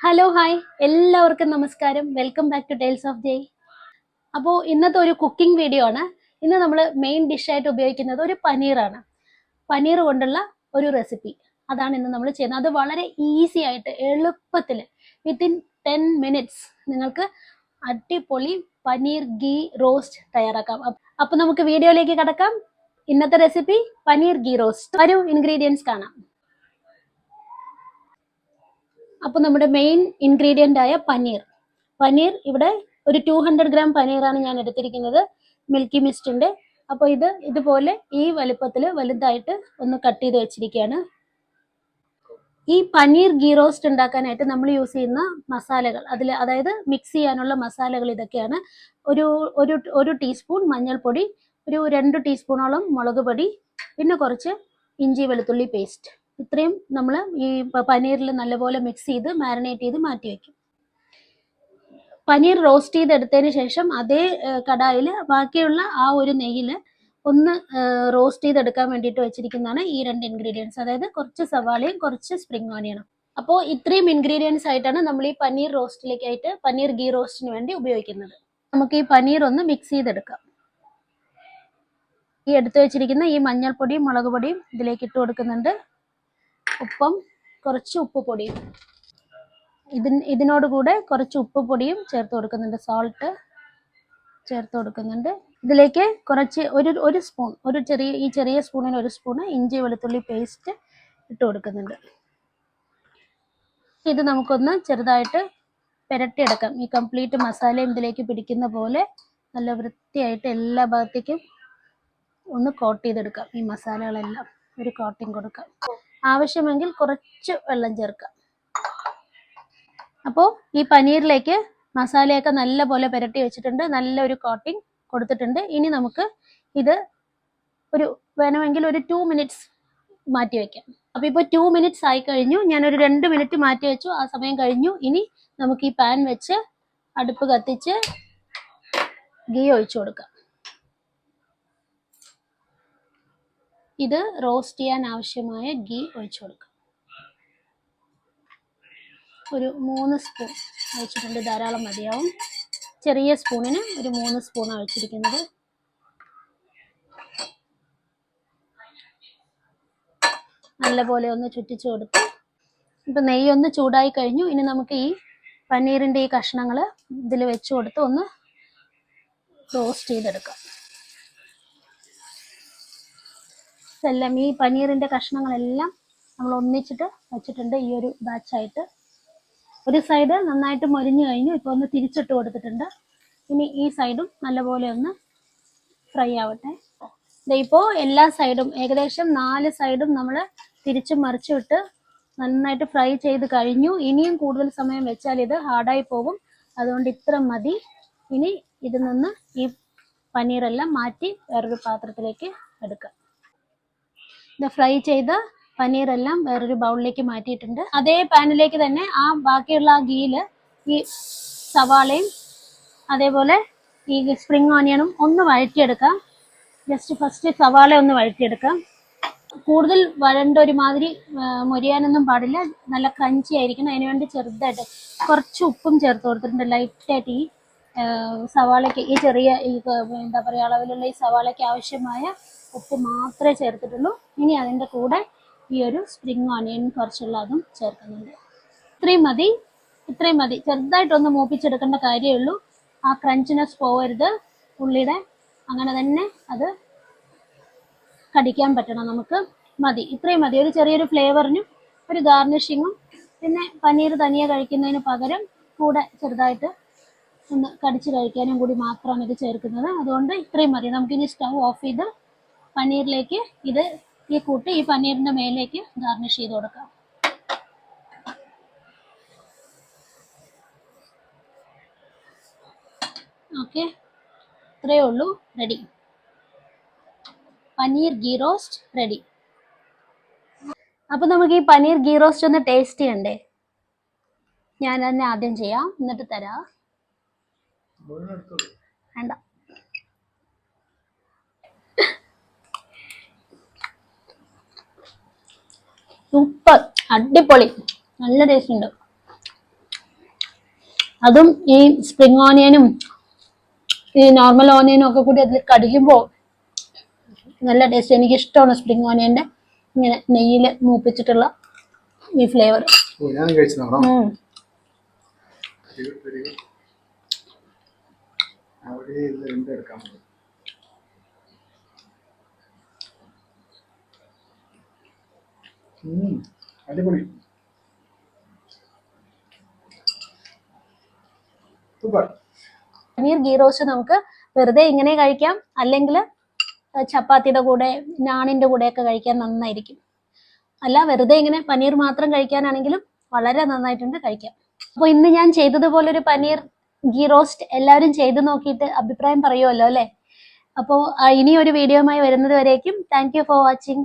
Hello hi എല്ലാവർക്കും നമസ്കാരം. Welcome back to tiles of Jai അപ്പോൾ ഇന്നത്തെ ഒരു കുക്കിംഗ് വീഡിയോ ആണ്. ഇന്ന് നമ്മൾ മെയിൻ ഡിഷായിട്ട് ഉപയോഗിക്കുന്നത് ഒരു പനീറാണ്. പനീർ കൊണ്ടുള്ള ഒരു റെസിപ്പി അതാണ് ഇന്ന് നമ്മൾ ചെയ്യുന്നത്. അത് വളരെ ഈസി ആയിട്ട് എളുപ്പത്തിൽ വിത്തിൻ ടെൻ മിനിറ്റ്സ് നിങ്ങൾക്ക് അടിപൊളി പനീർ ഗീ റോസ്റ്റ് തയ്യാറാക്കാം. അപ്പ- അപ്പൊ നമുക്ക് വീഡിയോയിലേക്ക് കടക്കാം. ഇന്നത്തെ റെസിപ്പി പനീർ ഗീ റോസ്റ്റ് ഒരു ഇൻഗ്രീഡിയൻസ് കാണാം. അപ്പോൾ നമ്മുടെ മെയിൻ ഇൻഗ്രീഡിയന്റ് ആയ പനീർ. പനീർ ഇവിടെ ഒരു ടു ഹൺഡ്രഡ് ഗ്രാം പനീറാണ് ഞാൻ എടുത്തിരിക്കുന്നത്. മിൽക്കി മിസ്റ്റിന്റെ അപ്പോൾ ഇത് ഇതുപോലെ ഈ വലുപ്പത്തിൽ വലുതായിട്ട് ഒന്ന് കട്ട് ചെയ്ത് വെച്ചിരിക്കുകയാണ്. ഈ പനീർ ഗീ റോസ്റ്റ് ഉണ്ടാക്കാനായിട്ട് നമ്മൾ യൂസ് ചെയ്യുന്ന മസാലകൾ. അതിൽ അതായത് മിക്സ് ചെയ്യാനുള്ള മസാലകൾ ഇതൊക്കെയാണ്. ഒരു ഒരു ഒരു ടീസ്പൂൺ മഞ്ഞൾപ്പൊടി ഒരു രണ്ട് ടീസ്പൂണോളം മുളക് പൊടി പിന്നെ കുറച്ച് ഇഞ്ചി വെളുത്തുള്ളി പേസ്റ്റ് ഇത്രയും നമ്മൾ ഈ പനീറിൽ നല്ലപോലെ മിക്സ് ചെയ്ത് മാരിനേറ്റ് ചെയ്ത് മാറ്റി വെക്കും. പനീർ റോസ്റ്റ് ചെയ്തെടുത്തതിന് ശേഷം അതേ കടായിൽ ബാക്കിയുള്ള ആ ഒരു നെയ്യിൽ ഒന്ന് റോസ്റ്റ് ചെയ്തെടുക്കാൻ വേണ്ടിയിട്ട് വെച്ചിരിക്കുന്നതാണ് ഈ രണ്ട് ഇൻഗ്രീഡിയൻസ് അതായത് കുറച്ച് സവാളയും കുറച്ച് സ്പ്രിംഗ് ഓണിയനും അപ്പോൾ ഇത്രയും ഇൻഗ്രീഡിയൻസ് ആയിട്ടാണ് നമ്മൾ ഈ പനീർ റോസ്റ്റിലേക്കായിട്ട് പനീർ ഗീ റോസ്റ്റിന് വേണ്ടി ഉപയോഗിക്കുന്നത്. നമുക്ക് ഈ പനീർ ഒന്ന് മിക്സ് ചെയ്തെടുക്കാം. ഈ എടുത്തു വെച്ചിരിക്കുന്ന ഈ മഞ്ഞൾപ്പൊടിയും മുളക് പൊടിയും ഇതിലേക്ക് ഇട്ട് കൊടുക്കുന്നുണ്ട്. ഉപ്പും കുറച്ച് ഉപ്പ് പൊടിയും. ഇതിന് ഇതിനോട് കൂടെ കുറച്ച് ഉപ്പ് പൊടിയും ചേർത്ത് കൊടുക്കുന്നുണ്ട്. സോൾട്ട് ചേർത്ത് കൊടുക്കുന്നുണ്ട്. ഇതിലേക്ക് കുറച്ച് ഒരു ഒരു സ്പൂൺ ഒരു ചെറിയ ഈ ചെറിയ സ്പൂണിന് ഒരു സ്പൂണ് ഇഞ്ചി വെളുത്തുള്ളി പേസ്റ്റ് ഇട്ട് കൊടുക്കുന്നുണ്ട്. ഇത് നമുക്കൊന്ന് ചെറുതായിട്ട് പുരട്ടിയെടുക്കാം. ഈ കംപ്ലീറ്റ് മസാലയും ഇതിലേക്ക് പിടിക്കുന്ന പോലെ നല്ല വൃത്തിയായിട്ട് എല്ലാ ഭാഗത്തേക്കും ഒന്ന് കോട്ട് ചെയ്തെടുക്കാം. ഈ മസാലകളെല്ലാം ഒരു കോട്ടിങ് കൊടുക്കാം. ആവശ്യമെങ്കിൽ കുറച്ച് വെള്ളം ചേർക്കാം അപ്പോൾ ഈ പനീറിലേക്ക് മസാലയൊക്കെ നല്ല പോലെ പുരട്ടി വെച്ചിട്ടുണ്ട്. നല്ലൊരു കോട്ടിങ് കൊടുത്തിട്ടുണ്ട്. ഇനി നമുക്ക് ഇത് ഒരു വേണമെങ്കിൽ ഒരു ടു മിനിറ്റ്സ് മാറ്റി വെക്കാം. അപ്പോൾ ഇപ്പോൾ ടു മിനിറ്റ്സ് ആയി കഴിഞ്ഞു. ഞാനൊരു രണ്ട് മിനിറ്റ് മാറ്റി വെച്ചു. ആ സമയം കഴിഞ്ഞു. ഇനി നമുക്ക് ഈ പാൻ വെച്ച് അടുപ്പ് കത്തിച്ച് ഗീ ഒഴിച്ചു കൊടുക്കാം. ഇത് റോസ്റ്റ് ചെയ്യാൻ ആവശ്യമായ ഗീ ഒഴിച്ചു കൊടുക്കാം. ഒരു മൂന്ന് സ്പൂൺ ഒഴിച്ചിട്ടുണ്ട് ധാരാളം മതിയാവും. ചെറിയ സ്പൂണിന് ഒരു മൂന്ന് സ്പൂൺ ഒഴിച്ചിരിക്കുന്നത്. നല്ലപോലെ ഒന്ന് ചുറ്റിച്ചു കൊടുത്ത് ഇപ്പം നെയ്യ് ഒന്ന് ചൂടായി കഴിഞ്ഞു. ഇനി നമുക്ക് ഈ പനീറിന്റെ ഈ കഷ്ണങ്ങൾ ഇതിൽ വെച്ച് കൊടുത്ത് ഒന്ന് റോസ്റ്റ് ചെയ്തെടുക്കാം. എല്ലാം ഈ പനീറിന്റെ കഷ്ണങ്ങളെല്ലാം നമ്മൾ ഒന്നിച്ചിട്ട് വെച്ചിട്ടുണ്ട് ഈ ഒരു ബാച്ചായിട്ട് ഒരു സൈഡ് നന്നായിട്ട് മൊരിഞ്ഞു കഴിഞ്ഞു ഇപ്പോൾ ഒന്ന് തിരിച്ചിട്ട് കൊടുത്തിട്ടുണ്ട്. ഇനി ഈ സൈഡും നല്ലപോലെ ഒന്ന് ഫ്രൈ ആവട്ടെ. ഇപ്പോൾ എല്ലാ സൈഡും ഏകദേശം നാല് സൈഡും നമ്മൾ തിരിച്ച് മറിച്ചു വിട്ട് നന്നായിട്ട് ഫ്രൈ ചെയ്ത് കഴിഞ്ഞു. ഇനിയും കൂടുതൽ സമയം വെച്ചാൽ ഇത് ഹാർഡായി പോകും. അതുകൊണ്ട് ഇത്ര മതി. ഇനി ഇതിൽ നിന്ന് ഈ പനീറെല്ലാം മാറ്റി വേറൊരു പാത്രത്തിലേക്ക് എടുക്കാം. ഇത് ഫ്രൈ ചെയ്ത പനീർ പനീറെല്ലാം വേറൊരു ബൗളിലേക്ക് മാറ്റിയിട്ടുണ്ട്. അതേ പാനിലേക്ക് തന്നെ ആ ബാക്കിയുള്ള ആ ഗീൽ ഈ സവാളയും അതേപോലെ ഈ സ്പ്രിംഗ് ഓനിയനും ഒന്ന് വഴറ്റിയെടുക്കാം. ജസ്റ്റ് ഫസ്റ്റ് സവാള ഒന്ന് വഴറ്റിയെടുക്കാം. കൂടുതൽ വഴണ്ട ഒരുമാതിരി മൊരിയാനൊന്നും പാടില്ല. നല്ല ക്രഞ്ചി ആയിരിക്കണം. അതിനുവേണ്ടി ചെറുതായിട്ട് കുറച്ച് ഉപ്പും ചേർത്ത് കൊടുത്തിട്ടുണ്ട്. ലൈറ്റായിട്ട് ഈ സവാളയ്ക്ക് ഈ ചെറിയ ഈ എന്താ പറയുക അളവിലുള്ള ഈ സവാളയ്ക്ക് ആവശ്യമായ ഉപ്പ് മാത്രമേ ചേർത്തിട്ടുള്ളൂ. ഇനി അതിന്റെ കൂടെ ഈ ഒരു സ്പ്രിങ് ഓണിയൻ കുറച്ചുള്ള അതും ചേർക്കുന്നുണ്ട്. ഇത്രയും മതി ഇത്രയും മതി. ചെറുതായിട്ടൊന്ന് മൂപ്പിച്ചെടുക്കേണ്ട കാര്യമേ ഉള്ളൂ. ആ ക്രഞ്ചിനെസ് പോവരുത്. ഉള്ളിയുടെ അങ്ങനെ തന്നെ അത് കടിക്കാൻ പറ്റണം നമുക്ക്. മതി ഇത്രയും മതി. ഒരു ചെറിയൊരു ഫ്ലേവറിനും ഒരു ഗാർണിഷിങ്ങും പിന്നെ പനീർ തനിയെ കഴിക്കുന്നതിന് പകരം കൂടെ ചെറുതായിട്ട് ഒന്ന് കടിച്ച് കഴിക്കാനും കൂടി മാത്രമാണ് ഇത് ചേർക്കുന്നത്. അതുകൊണ്ട് ഇത്രയും മതി. നമുക്കിനി സ്റ്റൗ ഓഫ് ചെയ്ത് പനീറിലേക്ക് ഇത് ഈ കൂട്ട് ഈ പനീറിന്റെ മേലേക്ക് ഗാർണിഷ് ചെയ്ത് കൊടുക്കാം. ഓക്കെ. ഇത്രയേ ഉള്ളൂ. Ready. Paneer ghee roast ready. അപ്പൊ നമുക്ക് ഈ പനീർ ഗീ റോസ്റ്റ് ഒന്ന് ടേസ്റ്റ് ചെയ്യണ്ടേ? ഞാൻ തന്നെ ആദ്യം ചെയ്യാം. എന്നിട്ട് തരാം. വേണ്ട. സൂപ്പർ. അടിപൊളി. നല്ല ടേസ്റ്റ് ഉണ്ട്. അതും ഈ സ്പ്രിങ് ഓണിയനും ഈ നോർമൽ ഓനിയനും ഒക്കെ കൂടി അതിൽ കടിക്കുമ്പോൾ നല്ല ടേസ്റ്റ് എനിക്ക് ഇഷ്ടമാണ് സ്പ്രിംഗ് ഓനിയന്റെ ഇങ്ങനെ നെയ്യിൽ മൂപ്പിച്ചിട്ടുള്ള ഈ ഫ്ലേവർ അവിടെ ഇത് എന്ത് എടുക്കാൻ പറ്റും ഉം, അടിപൊളി. പനീർ ഗീ റോസ്റ്റ് നമുക്ക് വെറുതെ ഇങ്ങനെ കഴിക്കാം. അല്ലെങ്കിൽ ചപ്പാത്തിയുടെ കൂടെ നാണിന്റെ കൂടെയൊക്കെ കഴിക്കാൻ നന്നായിരിക്കും. അല്ല വെറുതെ ഇങ്ങനെ പനീർ മാത്രം കഴിക്കാനാണെങ്കിലും വളരെ നന്നായിട്ടുണ്ട് കഴിക്കാം. അപ്പോൾ ഇന്ന് ഞാൻ ചെയ്തതുപോലെ ഒരു പനീർ ഗീ റോസ്റ്റ് എല്ലാവരും ചെയ്തു നോക്കിയിട്ട് അഭിപ്രായം പറയുമല്ലോ അല്ലേ? അപ്പോൾ ഇനി ഒരു വീഡിയോയുമായി വരുന്നത് വരേക്കും. Thank for watching.